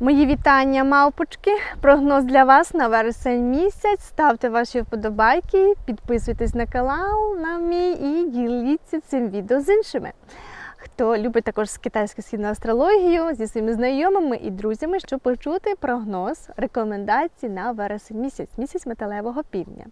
Мої вітання, мавпочки. Прогноз для вас на вересень місяць. Ставте ваші вподобайки, підписуйтесь на канал на мій і діліться цим відео з іншими. Хто любить також китайську східну астрологію зі своїми знайомими і друзями, щоб почути прогноз, рекомендації на вересень місяць, місяць металевого півдня.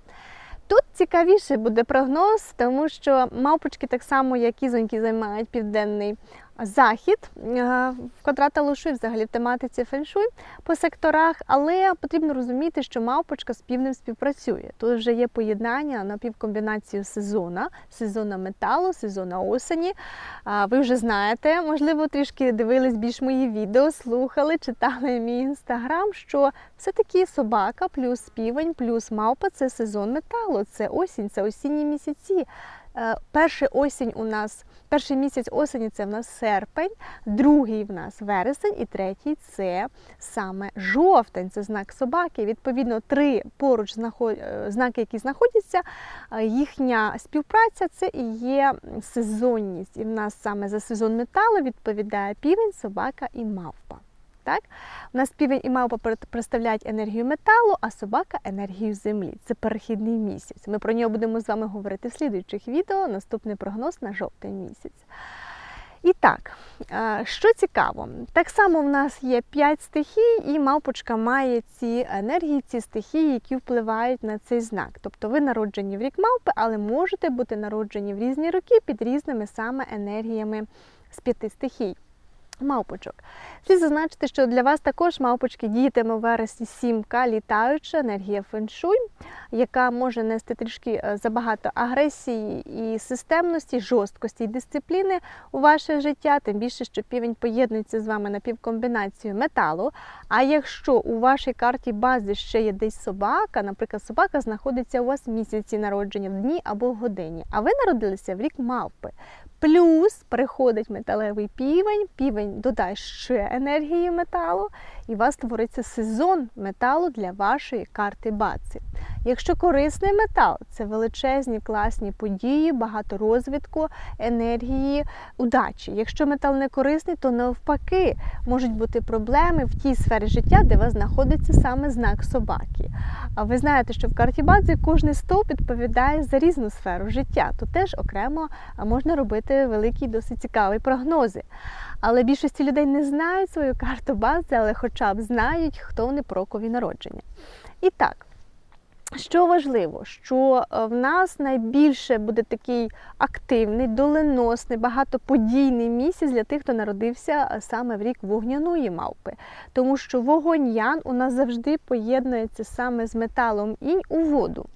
Тут цікавіше буде прогноз, тому що мавпочки, так само як і зоньки, займають південний захід е, в квадрата лошу і взагалі в тематиці феншуй по секторах, але потрібно розуміти, що мавпочка з півднем співпрацює. Тут вже є поєднання на півкомбінацію сезона, сезона металу, сезона осені. Ви вже знаєте, можливо, трішки дивились більш мої відео, слухали, читали мій інстаграм, що все-таки собака плюс півень, плюс мавпа це сезон металу, це осінь, це осінні місяці. Е, Перший осінь у нас, перший місяць осені це в нас серпень, другий в нас вересень, і третій це саме жовтень, це знак собаки. Відповідно, три поруч е, знаки, які знаходяться, е, їхня співпраця це і є сезонність. І в нас саме за сезон металу відповідає півень, собака і мавпа. Так? У нас півень і мавпа представляють енергію металу, а собака енергію землі. Це перехідний місяць. Ми про нього будемо з вами говорити в слідуючих відео. Наступний прогноз на жовтень місяць. І так, що цікаво, так само в нас є 5 стихій, і мавпочка має ці енергії, ці стихії, які впливають на цей знак. Тобто ви народжені в рік мавпи, але можете бути народжені в різні роки під різними саме енергіями з п'яти стихій. Мавпочок. Слід зазначити, що для вас також мавпочки діятиме у вересні сімка, літаюча енергія феншуй, яка може нести трішки е, забагато агресії і системності, жорсткості і дисципліни у ваше життя, тим більше, що півень поєднується з вами на півкомбінацію металу. А якщо у вашій карті бази ще є десь собака, наприклад, собака знаходиться у вас в місяці народження, в дні або в годині, а ви народилися в рік мавпи. Плюс приходить металевий півень, півень додає ще енергії металу, і у вас створиться сезон металу для вашої карти баці. Якщо корисний метал, це величезні класні події, багато розвитку, енергії, удачі. Якщо метал не корисний, то навпаки можуть бути проблеми в тій сфері життя, де у вас знаходиться саме знак собаки. А ви знаєте, що в карті бази кожний стовп відповідає за різну сферу життя. Тут теж окремо можна робити великі, досить цікаві прогнози. Але більшості людей не знають свою карту бази, але хоча б знають, хто вони по рокові народження. І так. Що важливо, що е, в нас найбільше буде такий активний, доленосний, багатоподійний місяць для тих, хто народився е, саме в рік вогняної мавпи. Тому що вогонь ян у нас завжди поєднується саме з металом інь у воду.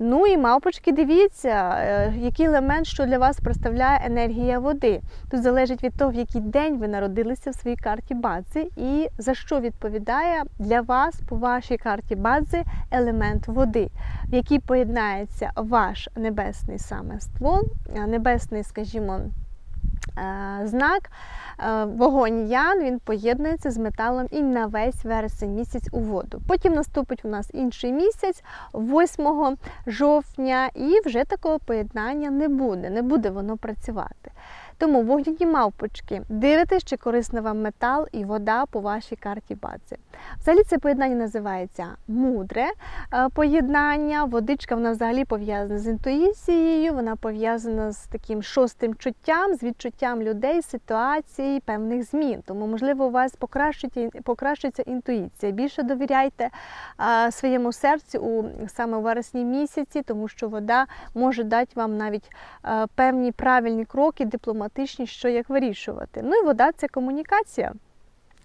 Ну і мавпочки, дивіться, е, який елемент, що для вас представляє енергія води. Тут залежить від того, в який день ви народилися в своїй карті бадзи і за що відповідає для вас по вашій карті бадзи елемент води, в якій поєднається ваш небесний саме ствол, е, небесний, скажімо, знак. Е, Вогонь Ян він поєднується з металом і на весь вересень місяць у воду. Потім наступить у нас інший місяць, 8 жовтня, і вже такого поєднання не буде, не буде воно працювати. Тому вогняні мавпочки, дивитесь, чи корисний вам метал і вода по вашій карті бази. Взагалі це поєднання називається мудре е, поєднання. Водичка вона взагалі пов'язана з інтуїцією, вона пов'язана з таким шостим чуттям, з відчуттям людей, ситуацій, певних змін. Тому, можливо, у вас покращується інтуїція. Більше довіряйте е, своєму серцю у саме у вересні місяці, тому що вода може дати вам навіть е, певні правильні кроки, дипломатичні, що як вирішувати. Ну і вода це комунікація.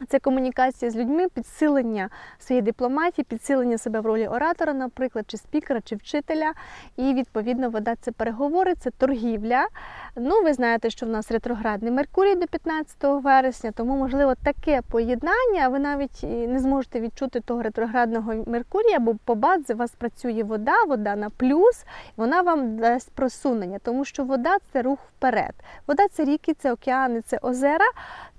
Це комунікація з людьми, підсилення своєї дипломатії, підсилення себе в ролі оратора, наприклад, чи спікера, чи вчителя. І відповідно вода це переговори, це торгівля. Ну, ви знаєте, що в нас ретроградний Меркурій до 15 вересня, тому можливо таке поєднання. Ви навіть не зможете відчути того ретроградного Меркурія, бо по базі у вас працює вода, вода на плюс, вона вам дасть просунення, тому що вода це рух вперед. Вода це ріки, це океани, це озера.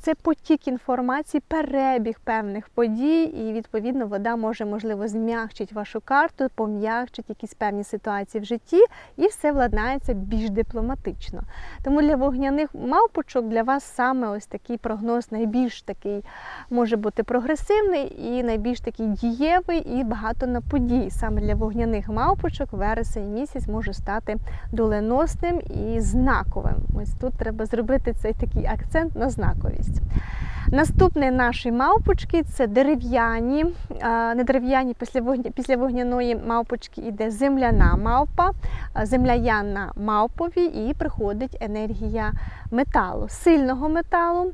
Це потік інформації, перебіг певних подій, і відповідно вода може можливо зм'якчити вашу карту, пом'якчить якісь певні ситуації в житті, і все владнається більш дипломатично. Тому для вогняних мавпочок для вас саме ось такий прогноз найбільш такий може бути прогресивний і найбільш такий дієвий і багато на подій. Саме для вогняних мавпочок вересень місяць може стати доленосним і знаковим. Ось тут треба зробити цей такий акцент на знаковість. Наступний наші мавпочки це дерев'яні, не дерев'яні після вогня, після вогняної мавпочки йде земляна мавпа, а, земляян на мавпові і приходить енергія металу, сильного металу.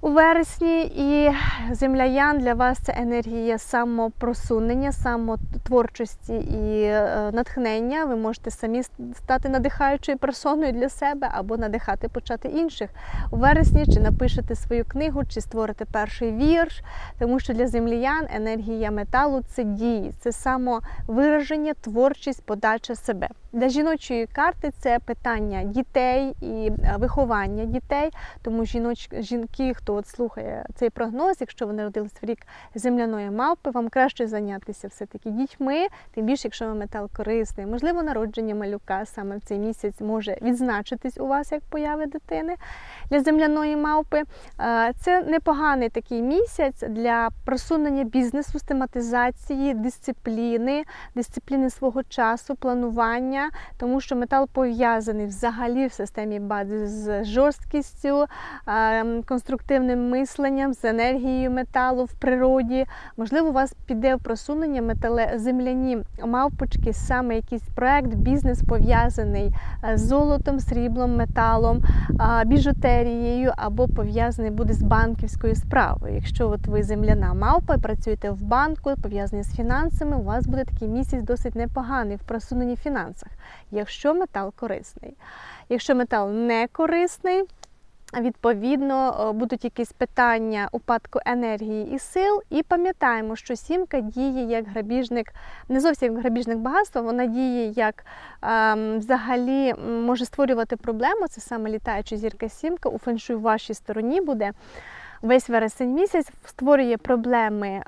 У вересні і земляян для вас це енергія самопросунення, самотворчості і е, натхнення. Ви можете самі стати надихаючою персоною для себе або надихати почати інших у вересні, чи напишете свою книгу, чи створите перший вірш, тому що для земліян енергія металу це дії, це самовираження, творчість, подача себе. Для жіночої карти це питання дітей і е, виховання дітей, тому жіноч, жінки, хто от слухає цей прогноз, якщо ви народились в рік земляної мавпи, вам краще зайнятися все-таки дітьми, тим більше, якщо вам метал корисний. Можливо, народження малюка саме в цей місяць може відзначитись у вас як появи дитини для земляної мавпи. Е, Це непоганий такий місяць для просунення бізнесу, систематизації, дисципліни, дисципліни свого часу, планування тому що метал пов'язаний взагалі в системі бази з жорсткістю, конструктивним мисленням, з енергією металу в природі. Можливо, у вас піде в просунення метале земляні мавпочки, саме якийсь проект, бізнес пов'язаний е, з золотом, сріблом, металом, біжутерією або пов'язаний буде з банківською справою. Якщо от ви земляна мавпа працюєте в банку, пов'язані з фінансами, у вас буде такий місяць досить непоганий в просуненні фінансах якщо метал корисний. Якщо метал не корисний, Відповідно, будуть якісь питання упадку енергії і сил, і пам'ятаємо, що сімка діє як грабіжник, не зовсім як грабіжник багатства, вона діє як ем, взагалі може створювати проблему. Це саме літаюча зірка сімка у феншуй вашій стороні буде весь вересень місяць створює проблеми е,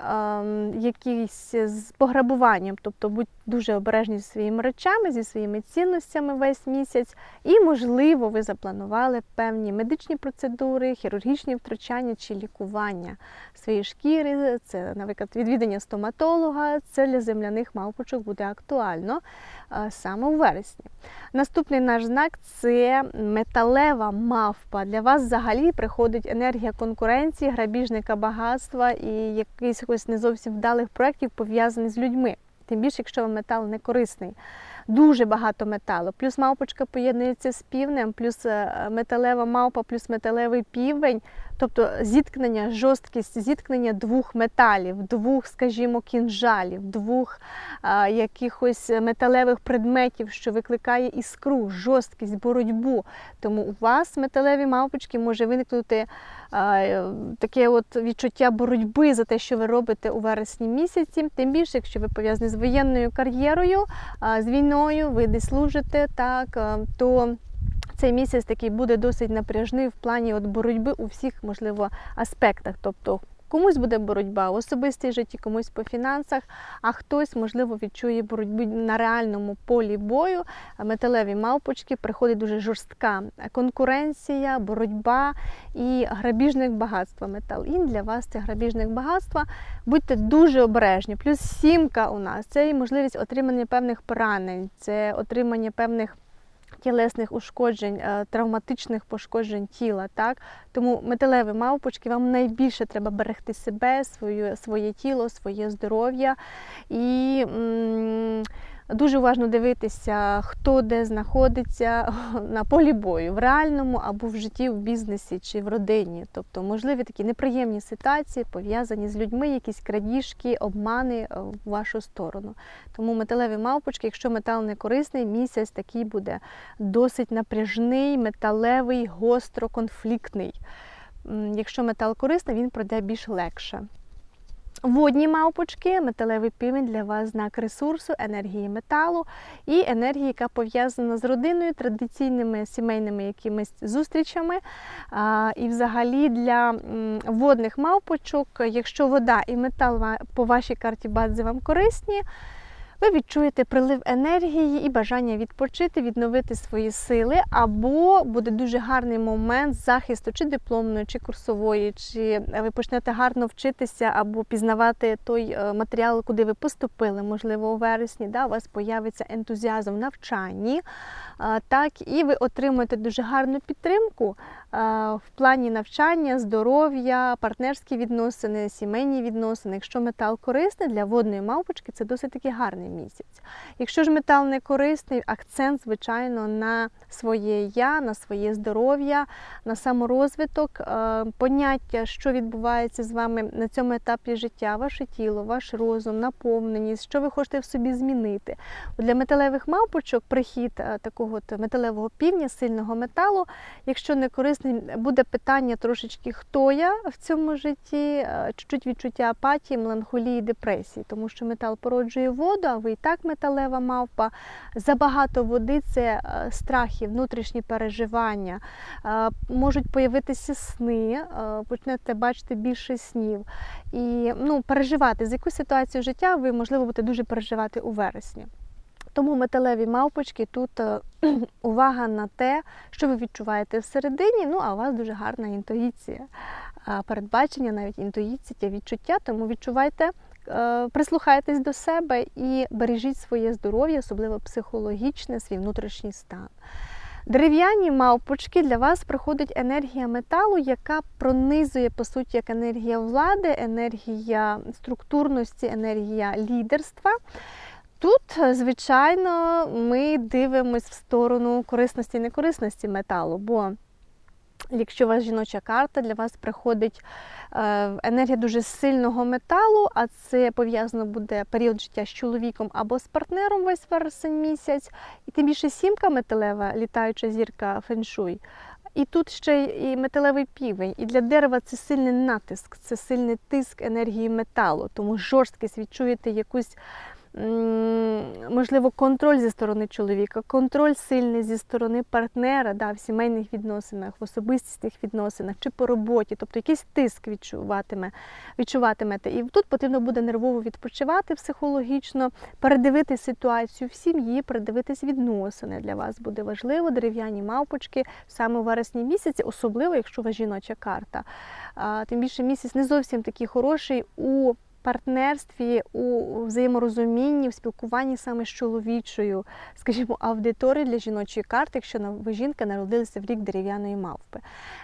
якісь з пограбуванням, тобто будь дуже обережні зі своїми речами, зі своїми цінностями весь місяць. І, можливо, ви запланували певні медичні процедури, хірургічні втручання чи лікування своєї шкіри. Це, наприклад, відвідання стоматолога. Це для земляних мавпочок буде актуально е, саме у вересні. Наступний наш знак це металева мавпа. Для вас взагалі приходить енергія конкуренції, грабіжника багатства і якихось не зовсім вдалих проєктів пов'язаних з людьми. Тим більше, якщо метал не корисний. Дуже багато металу. Плюс мавпочка поєднується з півнем, плюс е, металева мавпа, плюс металевий півень. Тобто зіткнення, жорсткість, зіткнення двох металів, двох, скажімо, кінжалів, двох а, якихось металевих предметів, що викликає іскру, жорсткість, боротьбу. Тому у вас металеві мавпочки може виникнути а, таке от відчуття боротьби за те, що ви робите у вересні місяці. Тим більше, якщо ви пов'язані з воєнною кар'єрою, з війною, ви десь служите, так, то цей місяць такий буде досить напряжний в плані от боротьби у всіх, можливо, аспектах. Тобто комусь буде боротьба в особистій житті, комусь по фінансах, а хтось, можливо, відчує боротьбу на реальному полі бою. Металеві мавпочки приходить дуже жорстка конкуренція, боротьба і грабіжник багатства. Метал Ін для вас це грабіжник багатства. Будьте дуже обережні. Плюс сімка у нас це і можливість отримання певних поранень, це отримання певних тілесних ушкоджень, е, травматичних пошкоджень тіла. Так? Тому металеві мавпочки вам найбільше треба берегти себе, своє, своє тіло, своє здоров'я. І м Дуже уважно дивитися, хто де знаходиться на полі бою, в реальному або в житті, в бізнесі чи в родині. Тобто, можливі такі неприємні ситуації пов'язані з людьми, якісь крадіжки, обмани е, в вашу сторону. Тому металеві мавпочки, якщо метал не корисний, місяць такий буде досить напряжний, металевий, гостро конфліктний. Якщо метал корисний, він пройде більш легше. Водні мавпочки, металевий півень для вас знак ресурсу, енергії металу і енергії, яка пов'язана з родиною, традиційними сімейними якимись зустрічами. І взагалі для водних мавпочок, якщо вода і метал по вашій карті бадзи вам корисні, ви відчуєте прилив енергії і бажання відпочити, відновити свої сили, або буде дуже гарний момент захисту чи дипломної, чи курсової, чи ви почнете гарно вчитися або пізнавати той е, матеріал, куди ви поступили, можливо, у вересні. Да, у вас появиться ентузіазм в навчанні, так і ви отримуєте дуже гарну підтримку в плані навчання, здоров'я, партнерські відносини, сімейні відносини. Якщо метал корисний для водної мавпочки, це досить таки гарний місяць. Якщо ж метал не корисний, акцент, звичайно, на своє я, на своє здоров'я, на саморозвиток, е, поняття, що відбувається з вами на цьому етапі життя, ваше тіло, ваш розум, наповненість, що ви хочете в собі змінити. Для металевих мавпочок прихід е, такого металевого півня, сильного металу, якщо не корисний, буде питання трошечки, хто я в цьому житті, е, чуть-чуть відчуття апатії, меланхолії, депресії, тому що метал породжує воду, а ви і так металева мавпа. Забагато води це е, страхи, внутрішні переживання. Е, Можуть появитися сни, почнете бачити більше снів. І ну, переживати, з яку ситуацію життя ви, можливо, будете дуже переживати у вересні. Тому металеві мавпочки тут увага на те, що ви відчуваєте всередині. Ну, а у вас дуже гарна інтуїція, передбачення, навіть інтуїція, відчуття. Тому відчувайте, е, прислухайтесь до себе і бережіть своє здоров'я, особливо психологічне, свій внутрішній стан. Дерев'яні мавпочки для вас приходить енергія металу, яка пронизує по суті як енергія влади, енергія структурності, енергія лідерства. Тут, звичайно, ми дивимось в сторону корисності і некорисності металу, бо якщо у вас жіноча карта, для вас приходить е, енергія дуже сильного металу, а це пов'язано буде період життя з чоловіком або з партнером весь вересень місяць, і тим більше сімка металева, літаюча зірка феншуй. І тут ще і металевий півень. І для дерева це сильний натиск, це сильний тиск енергії металу, тому жорсткість відчуєте якусь можливо, контроль зі сторони чоловіка, контроль сильний зі сторони партнера да, в сімейних відносинах, в особистісних відносинах чи по роботі, тобто якийсь тиск відчуватиме, відчуватимете. І тут потрібно буде нервово відпочивати психологічно, передивити ситуацію в сім'ї, передивитись відносини. Для вас буде важливо, дерев'яні мавпочки саме у вересні місяці, особливо, якщо у вас жіноча карта. Тим більше місяць не зовсім такий хороший у партнерстві, у взаєморозумінні, в спілкуванні саме з чоловічою, скажімо, аудиторією для жіночої карти, якщо ви жінка народилися в рік дерев'яної мавпи.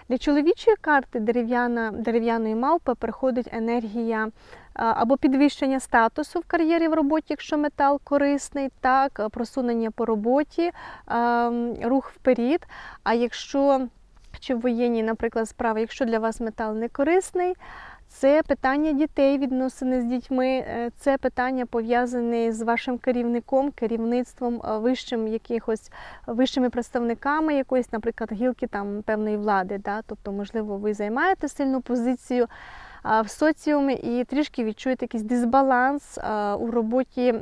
Для чоловічої карти дерев'яна, дерев'яної мавпи приходить енергія або підвищення статусу в кар'єрі в роботі, якщо метал корисний, так, просунення по роботі, рух вперед. А якщо чи в воєнній, наприклад, справи, якщо для вас метал не корисний, це питання дітей, відносини з дітьми, е, це питання пов'язане з вашим керівником, керівництвом, е, вищим якихось вищими представниками якоїсь, наприклад, гілки там певної влади. Да? Тобто, можливо, ви займаєте сильну позицію в соціумі і трішки відчуєте якийсь дисбаланс у роботі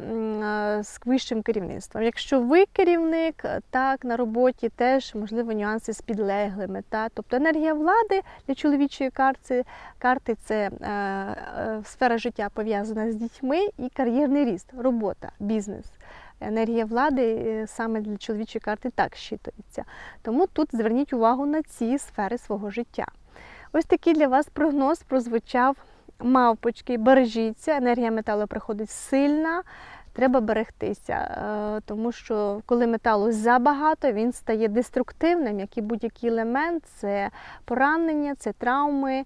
з вищим керівництвом. Якщо ви керівник, так на роботі теж можливо нюанси з підлеглими. Та? Тобто енергія влади для чоловічої карти, карти це е, е, сфера життя пов'язана з дітьми і кар'єрний ріст, робота, бізнес. Енергія влади е, саме для чоловічої карти так щитується. Тому тут зверніть увагу на ці сфери свого життя. Ось такий для вас прогноз прозвучав мавпочки. Бережіться, енергія металу приходить сильна. Треба берегтися, е, тому що коли металу забагато, він стає деструктивним, як і будь-який елемент. Це поранення, це травми,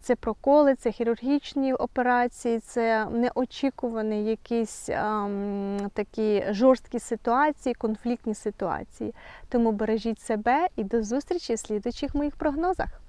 це проколи, це хірургічні операції, це неочікувані якісь ем, такі жорсткі ситуації, конфліктні ситуації. Тому бережіть себе і до зустрічі в слідуючих моїх прогнозах.